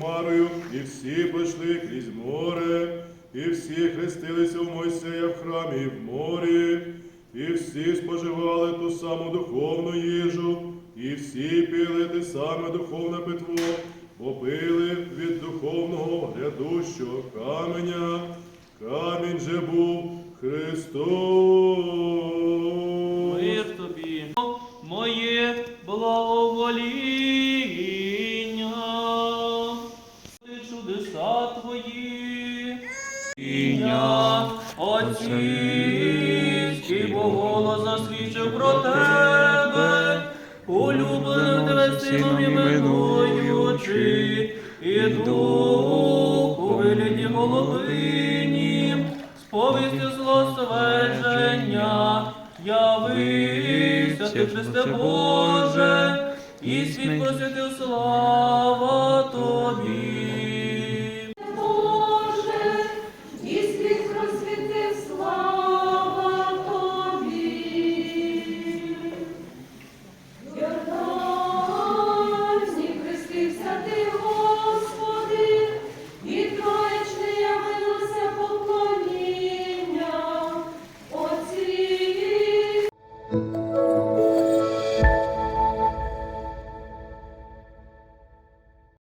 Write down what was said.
хмарою, і всі пройшли крізь море, і всі хрестилися в Мойсея в храмі і в морі, і всі споживали ту саму духовну їжу, і всі пили те саме духовне питво, попили від духовного грядущого каменя. Камінь же був Христос. Мир тобі, моє благовоління, ти чудеса твої, Іння, Отцівський, бо голос засвідчив про тебе, улюбленим тебе сином іменуючи, і духу виліті головині, сповісти злосвеження, явися ти Христе Боже, і світ посвятив слава Тобі.